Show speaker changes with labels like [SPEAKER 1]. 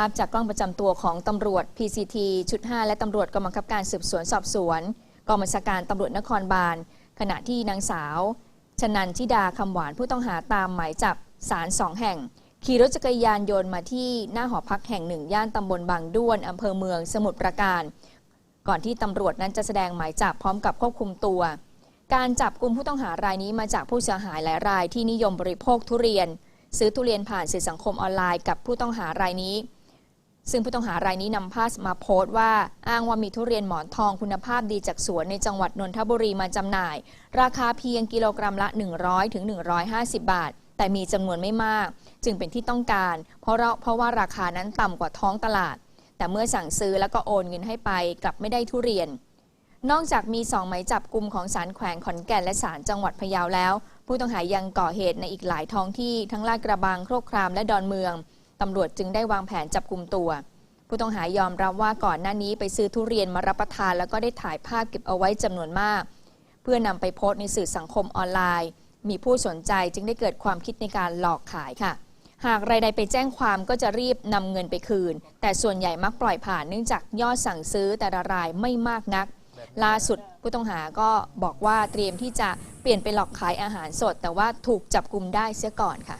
[SPEAKER 1] าพจากกล้องประจำตัวของตำรวจ PCT ชุด 5 และตำรวจกองบังคับการสืบสวนสอบสวนกองบัญชาการตำรวจนครบาล ขณะที่นางสาว ชนันทิดาคำหวานผู้ต้องหาตามหมายจับศาลสองแห่ง ขี่รถจักรยานยนต์มาที่หน้าหอพักแห่งหนึ่ง ย่านตำบลบางด้วนอำเภอเมืองสมุทรปราการ ก่อนที่ตำรวจนั้นจะแสดงหมายจับพร้อมกับควบคุมตัว การจับกลุ่มผู้ต้องหารายนี้มาจากผู้เสียหายหลายรายที่นิยมบริโภคทุเรียน ซื้อทุเรียนผ่านสื่อสังคมออนไลน์กับผู้ต้องหารายนี้ ซึ่งผู้ต้องหารายนี้นำภาพมาโพสต์ว่าอ้างว่ามีทุเรียนหมอนทองคุณภาพดีจากสวนในจังหวัดนนทบุรีมาจำหน่าย ราคาเพียงกิโลกรัมละ 100ถึง150 บาท แต่มีจำนวนไม่มาก จึงเป็นที่ต้องการ เพราะเพราะว่าราคานั้นต่ำกว่าท้องตลาด แต่เมื่อสั่งซื้อแล้วก็โอนเงินให้ไปกลับไม่ได้ทุเรียน นอกจากมีสองหมายจับกลุ่มของศาลแขวงขอนแก่นและศาลจังหวัดพะเยาแล้ว ผู้ต้องหายังก่อเหตุในอีกหลายท้องที่ทั้งลาดกระบังโครกครามและดอนเมือง ตำรวจจึงได้วางแผนจับกลุ่มตัว ผู้ต้องหายอมรับว่าก่อนหน้านี้ไปซื้อทุเรียนมารับประทาน แล้วก็ได้ถ่ายภาพเก็บเอาไว้จำนวนมาก เพื่อนำไปโพสต์ในสื่อสังคมออนไลน์ มีผู้สนใจจึงได้เกิดความคิดในการหลอกขายค่ะ หากรายใดไปแจ้งความก็จะรีบนำเงินไปคืน แต่ส่วนใหญ่มักปล่อยผ่านเนื่องจากยอดสั่งซื้อแต่ละรายไม่มากนักล่าสุดผู้ต้องหาก็บอกว่าเตรียมที่จะเปลี่ยนไปหลอกขายอาหารสด แต่ว่าถูกจับกลุ่มได้เสียก่อนค่ะ